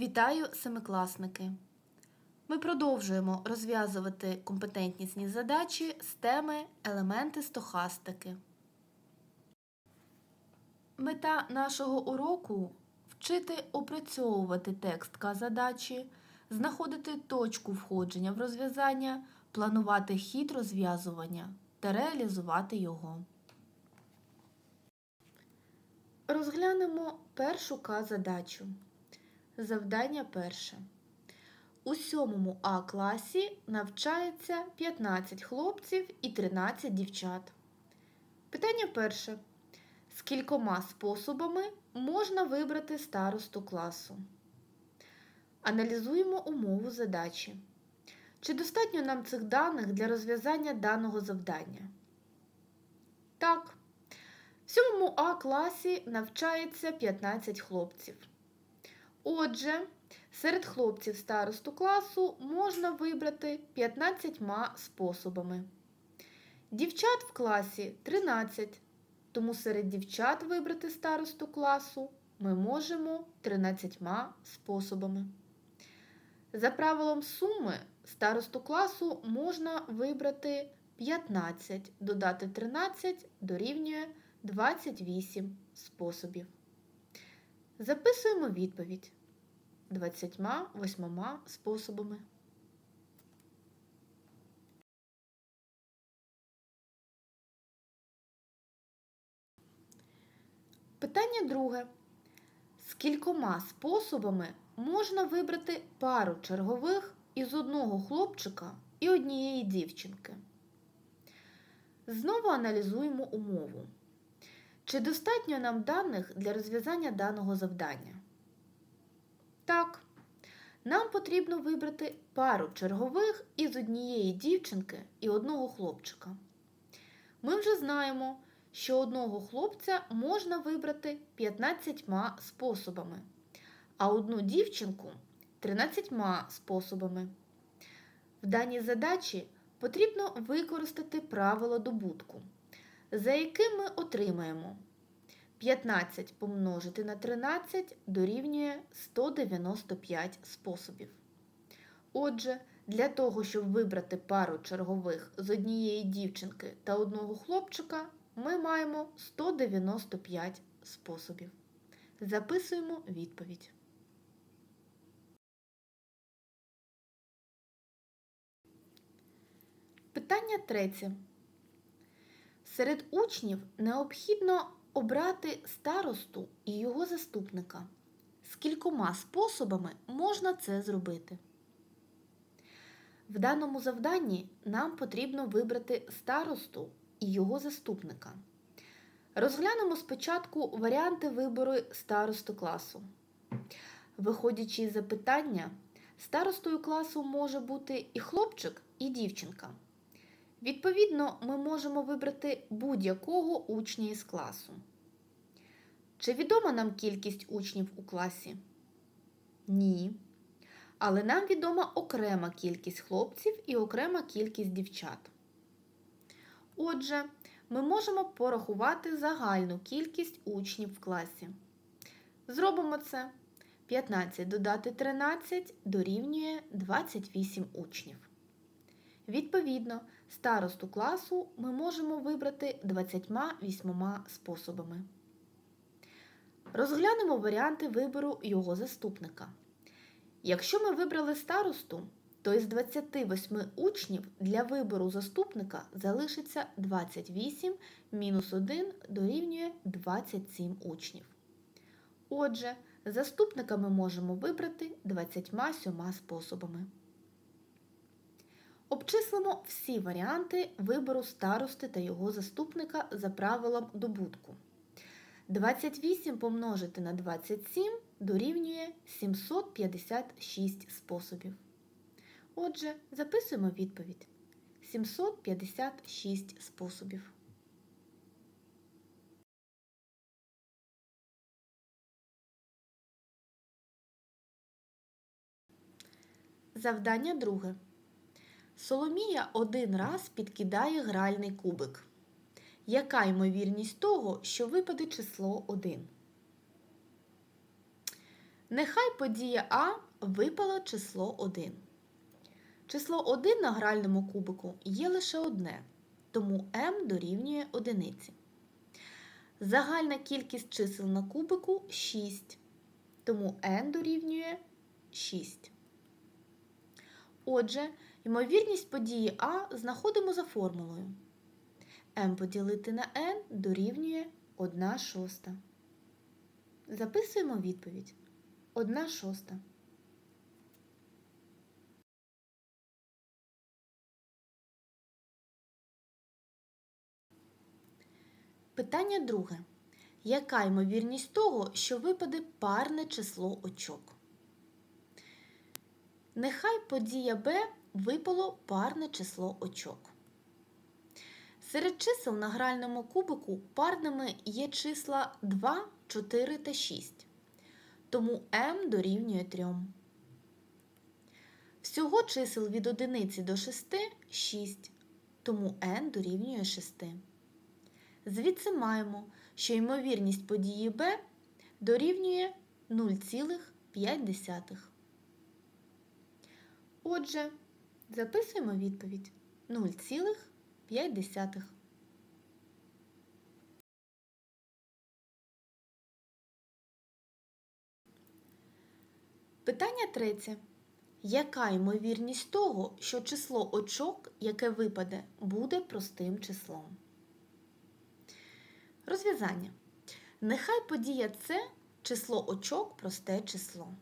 Вітаю, семикласники! Ми продовжуємо розв'язувати компетентнісні задачі з теми елементи стохастики. Мета нашого уроку вчити опрацьовувати текст К-задачі, знаходити точку входження в розв'язання, планувати хід розв'язування та реалізувати його. Розглянемо першу К-задачу. Завдання перше. У сьомому А класі навчається 15 хлопців і 13 дівчат. Питання перше. З кількома способами можна вибрати старосту класу? Аналізуємо умову задачі. Чи достатньо нам цих даних для розв'язання даного завдання? Так. В сьомому А класі навчається 15 хлопців. Отже, серед хлопців старосту класу можна вибрати 15 способами. Дівчат в класі 13, тому серед дівчат вибрати старосту класу ми можемо 13 способами. За правилом суми старосту класу можна вибрати 15, додати 13 дорівнює 28 способів. Записуємо відповідь 28 способами. Питання друге. З кількома способами можна вибрати пару чергових із одного хлопчика і однієї дівчинки. Знову аналізуємо умову. Чи достатньо нам даних для розв'язання даного завдання? Так. Нам потрібно вибрати пару чергових із однієї дівчинки і одного хлопчика. Ми вже знаємо, що одного хлопця можна вибрати 15 способами, а одну дівчинку 13 способами. В даній задачі потрібно використати правило добутку, за яким ми отримаємо 15 помножити на 13 дорівнює 195 способів. Отже, для того, щоб вибрати пару чергових з однієї дівчинки та одного хлопчика, ми маємо 195 способів. Записуємо відповідь. Питання третє. Серед учнів необхідно обрати старосту і його заступника. З кількома способами можна це зробити. В даному завданні нам потрібно вибрати старосту і його заступника. Розглянемо спочатку варіанти вибору старосту класу. Виходячи із запитання, старостою класу може бути і хлопчик, і дівчинка. Відповідно, ми можемо вибрати будь-якого учня із класу. Чи відома нам кількість учнів у класі? Ні. Але нам відома окрема кількість хлопців і окрема кількість дівчат. Отже, ми можемо порахувати загальну кількість учнів в класі. Зробимо це. 15 додати 13 дорівнює 28 учнів. Відповідно, старосту класу ми можемо вибрати 28 способами. Розглянемо варіанти вибору його заступника. Якщо ми вибрали старосту, то із 28 учнів для вибору заступника залишиться 28 мінус 1 дорівнює 27 учнів. Отже, заступника ми можемо вибрати 27 способами. Обчислимо всі варіанти вибору старости та його заступника за правилом добутку. 28 помножити на 27 дорівнює 756 способів. Отже, записуємо відповідь. 756 способів. Завдання друге. Соломія один раз підкидає гральний кубик. Яка ймовірність того, що випаде число 1? Нехай подія А випало число 1. Число 1 на гральному кубику є лише одне, тому m дорівнює одиниці. Загальна кількість чисел на кубику 6, тому n дорівнює 6. Отже, ймовірність події А знаходимо за формулою. m поділити на n дорівнює 1 шоста. Записуємо відповідь. 1 шоста. Питання друге. Яка ймовірність того, що випаде парне число очок? Нехай подія Б випало парне число очок. Серед чисел на гральному кубику парними є числа 2, 4 та 6. Тому m дорівнює 3. Всього чисел від 1 до 6 – 6, тому n дорівнює 6. Звідси маємо, що ймовірність події b дорівнює 0,5. Отже, записуємо відповідь 0,5. Питання третє. Яка ймовірність того, що число очок, яке випаде, буде простим числом? Розв'язання. Нехай подія С число очок просте число.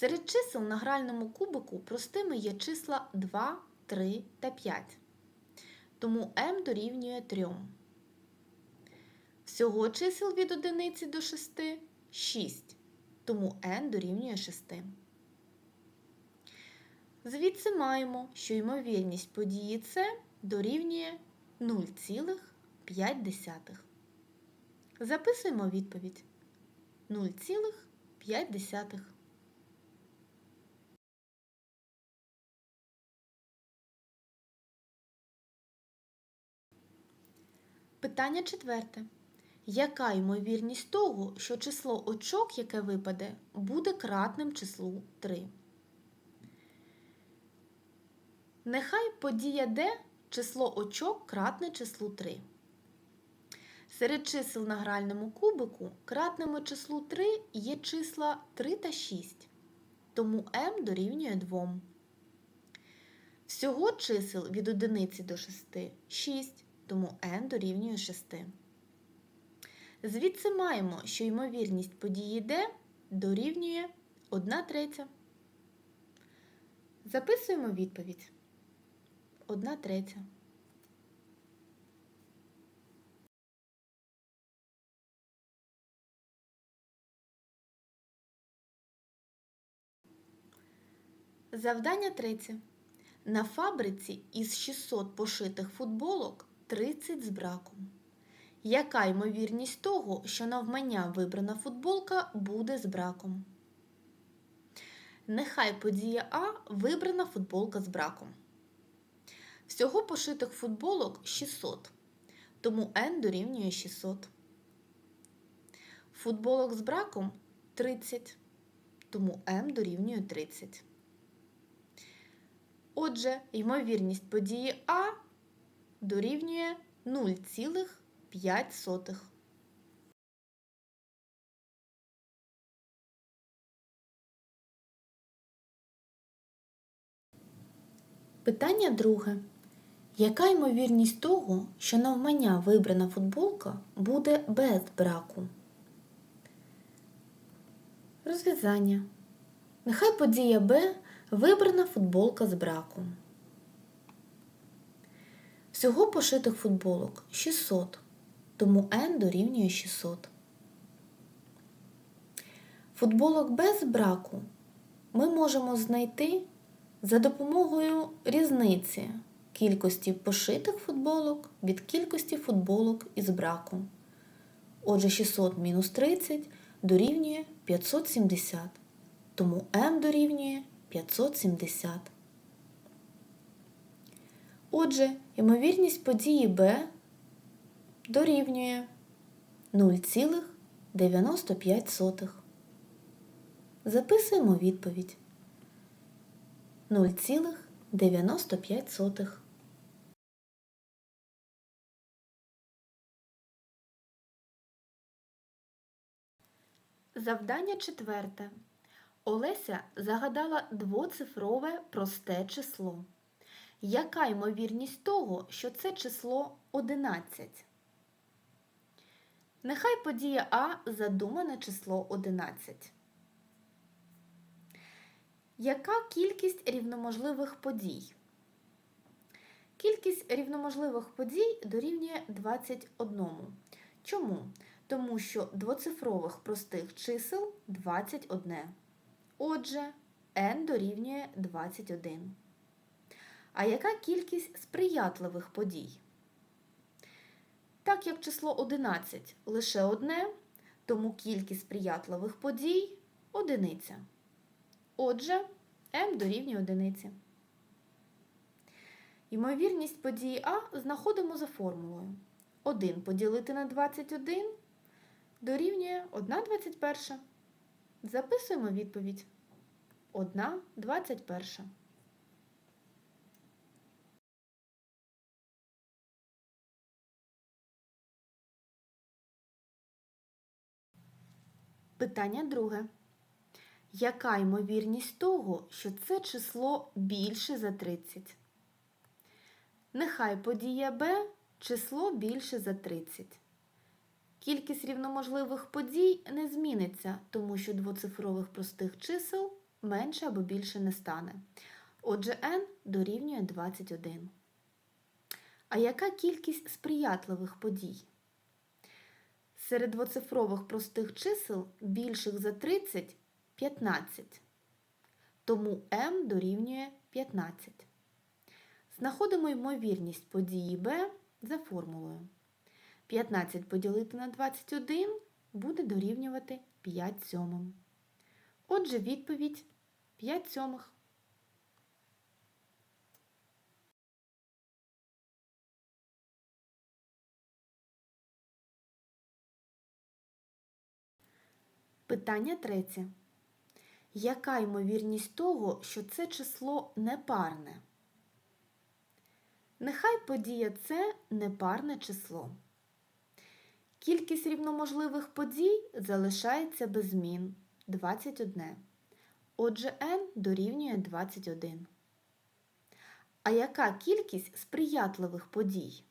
Серед чисел на гральному кубику простими є числа 2, 3 та 5. Тому m дорівнює 3. Всього чисел від 1 до 6 – 6. Тому n дорівнює 6. Звідси маємо, що ймовірність події С дорівнює 0,5. Записуємо відповідь 0,5. Питання четверте. Яка ймовірність того, що число очок, яке випаде, буде кратним числу 3? Нехай подія Д число очок кратне числу 3. Серед чисел на гральному кубику кратними числу 3 є числа 3 та 6, тому m дорівнює 2. Всього чисел від 1 до 6 – 6, тому n дорівнює 6. Звідси маємо, що ймовірність події D дорівнює 1 третя. Записуємо відповідь. 1 третя. Завдання третє. На фабриці із 600 пошитих футболок 30 з браком. Яка ймовірність того, що навмання вибрана футболка буде з браком? Нехай подія А вибрана футболка з браком. Всього пошитих футболок 600, тому n дорівнює 600. Футболок з браком 30, тому m дорівнює 30. Отже, ймовірність події А дорівнює 0,5. Питання друге. Яка ймовірність того, що навмання вибрана футболка буде без браку? Розв'язання. Нехай подія Б вибрана футболка з браком. Всього пошитих футболок 600, тому n дорівнює 600. Футболок без браку ми можемо знайти за допомогою різниці кількості пошитих футболок від кількості футболок із браком. Отже, 600 мінус 30 дорівнює 570, тому m дорівнює 570. Отже, ймовірність події b дорівнює 0,95. Записуємо відповідь. 0,95. Завдання четверте. Олеся загадала двоцифрове просте число. Яка ймовірність того, що це число 11? Нехай подія А задумане число 11. Яка кількість рівноможливих подій? Кількість рівноможливих подій дорівнює 21. Чому? Тому що двоцифрових простих чисел 21. Отже, n дорівнює 21. А яка кількість сприятливих подій? Так як число 11 лише одне, тому кількість сприятливих подій одиниця. Отже, m дорівнює одиниці. Ймовірність події А знаходимо за формулою. 1 поділити на 21 дорівнює 1 21. Записуємо відповідь. 1 Питання друге. Яка ймовірність того, що це число більше за 30? Нехай подія Б число більше за 30. Кількість рівноможливих подій не зміниться, тому що двоцифрових простих чисел менше або більше не стане. Отже, n дорівнює 21. А яка кількість сприятливих подій? Серед двоцифрових простих чисел більших за 30 15. Тому m дорівнює 15. Знаходимо ймовірність події b за формулою. 15 поділити на 21 буде дорівнювати 5 сьомим. Отже, відповідь 5 сьомих. Питання третє. Яка ймовірність того, що це число непарне? Нехай подія це непарне число. Кількість рівноможливих подій залишається без змін 21. Отже, n дорівнює 21. А яка кількість сприятливих подій?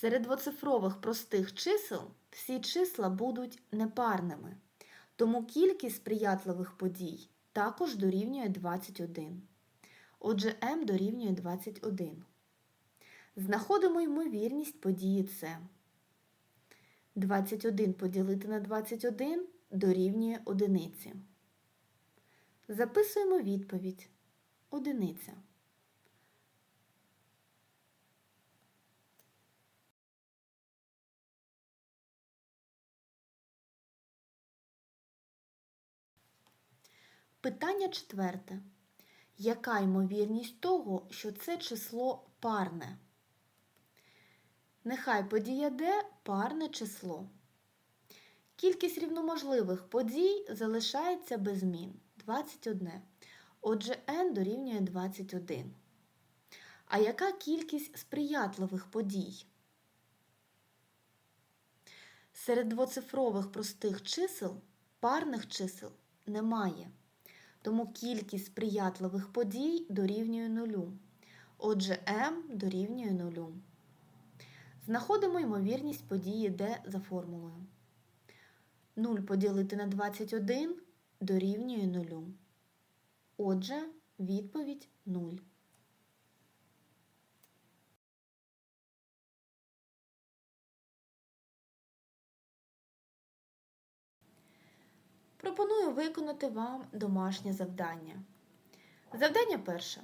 Серед двоцифрових простих чисел всі числа будуть непарними. Тому кількість сприятливих подій також дорівнює 21. Отже, m дорівнює 21. Знаходимо ймовірність події С. 21 поділити на 21 дорівнює одиниці. Записуємо відповідь. Одиниця. Питання четверте. Яка ймовірність того, що це число парне? Нехай подія Д парне число. Кількість рівноможливих подій залишається без змін 21. Отже, n дорівнює 21. А яка кількість сприятливих подій? Серед двоцифрових простих чисел парних чисел немає. Тому кількість сприятливих подій дорівнює нулю. Отже, m дорівнює нулю. Знаходимо ймовірність події D за формулою. 0 поділити на 21 дорівнює 0. Отже, відповідь 0. Пропоную виконати вам домашнє завдання. Завдання перше.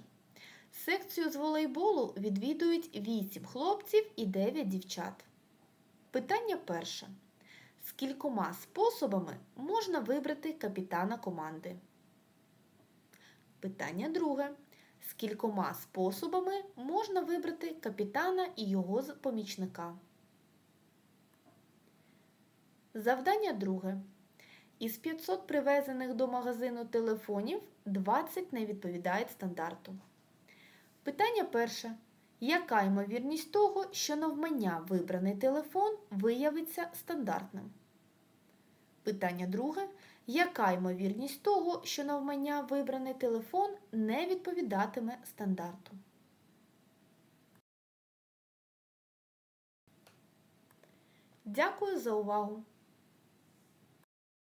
Секцію з волейболу відвідують 8 хлопців і 9 дівчат. Питання перше. З кількома способами можна вибрати капітана команди? Питання друге. З кількома способами можна вибрати капітана і його помічника? Завдання друге. Із 500 привезених до магазину телефонів 20 не відповідають стандарту. Питання перше. Яка ймовірність того, що навмання вибраний телефон виявиться стандартним? Питання друге. Яка ймовірність того, що навмання вибраний телефон не відповідатиме стандарту? Дякую за увагу!